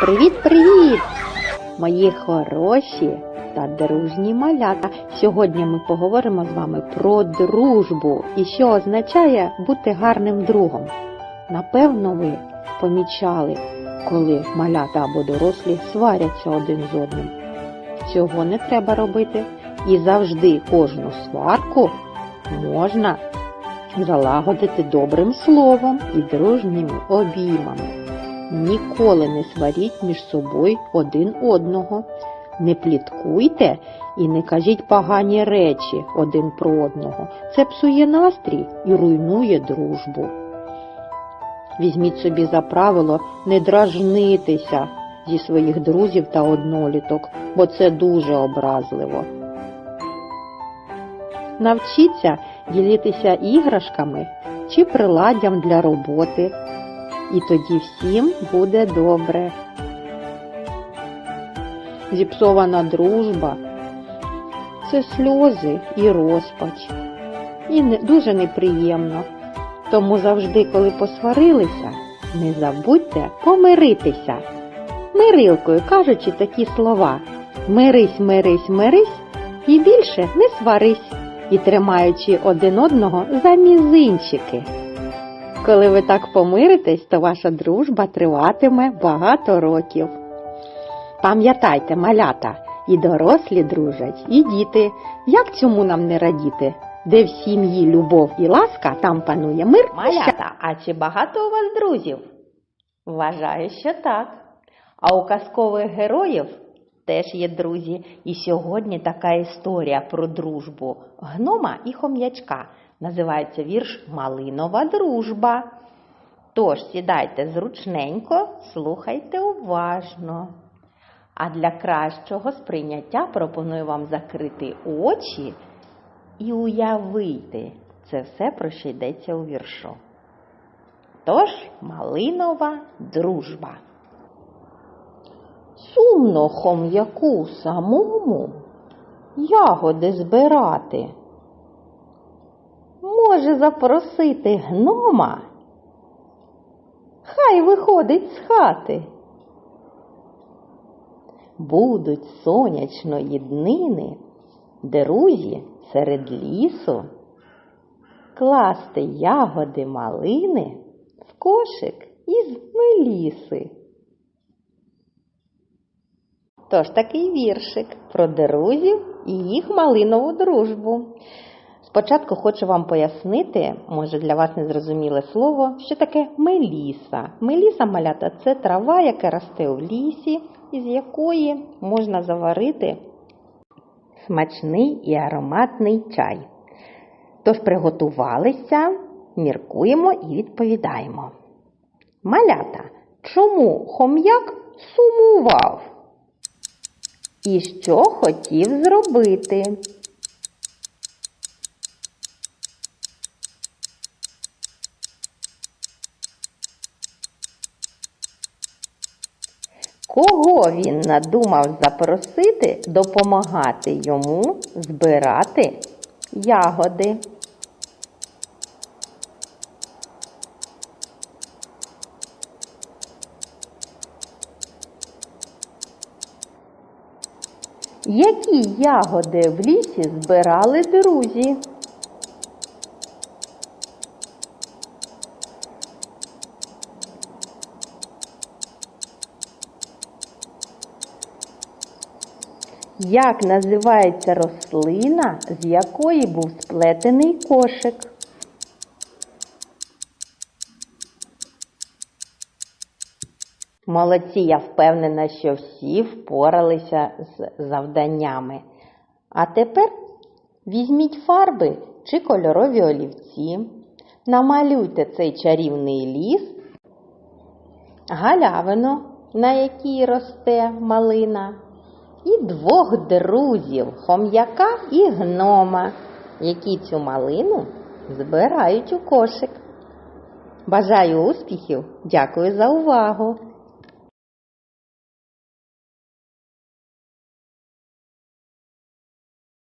Привіт-привіт! Мої хороші та дружні малята! Сьогодні ми поговоримо з вами про дружбу і що означає бути гарним другом. Напевно, ви помічали, коли малята або дорослі сваряться один з одним. Цього не треба робити. І завжди кожну сварку можна залагодити добрим словом і дружніми обіймами. Ніколи не сваріть між собою один одного. Не пліткуйте і не кажіть погані речі один про одного. Це псує настрій і руйнує дружбу. Візьміть собі за правило не дражнитися зі своїх друзів та одноліток, бо це дуже образливо. Навчіться ділитися іграшками чи приладдям для роботи, і тоді всім буде добре. Зіпсована дружба це сльози і розпач. І дуже неприємно. Тому завжди, коли посварилися, не забудьте помиритися. Мирилкою кажучи такі слова Мирись, мирись, мирись і більше не сварись, і тримаючи один одного за мізинчики. Коли ви так помиритесь, то ваша дружба триватиме багато років. Пам'ятайте, малята, і дорослі дружать, і діти. Як цьому нам не радіти? Де в сім'ї любов і ласка, там панує мир. Малята, а чи багато у вас друзів? Вважаю, що так. А у казкових героїв теж є друзі. І сьогодні така історія про дружбу гнома і хом'ячка. Називається вірш Малинова дружба. Тож сідайте зручненько, слухайте уважно. А для кращого сприйняття пропоную вам закрити очі і уявити це все, про що йдеться у віршу. Тож, малинова дружба. Сумно хом'яку самому ягоди збирати. Може запросити гнома? Хай виходить з хати. Будуть сонячної днини, друзі серед лісу, класти ягоди малини в кошик із меліси. Тож такий віршик про друзів і їх малинову дружбу. Спочатку хочу вам пояснити, може для вас незрозуміле слово, що таке меліса. Меліса малята це трава, яка росте у лісі, із якої можна заварити смачний і ароматний чай. Тож приготувалися, міркуємо і відповідаємо. Малята, чому хом'як сумував? І що хотів зробити? Кого він надумав запросити допомагати йому збирати ягоди? Які ягоди в лісі збирали друзі? Як називається рослина, з якої був сплетений кошик? Молодці, я впевнена, що всі впоралися з завданнями. А тепер візьміть фарби чи кольорові олівці, намалюйте цей чарівний ліс, галявину, на якій росте малина, і двох друзів хом'яка і гнома, які цю малину збирають у кошик. Бажаю успіхів! Дякую за увагу!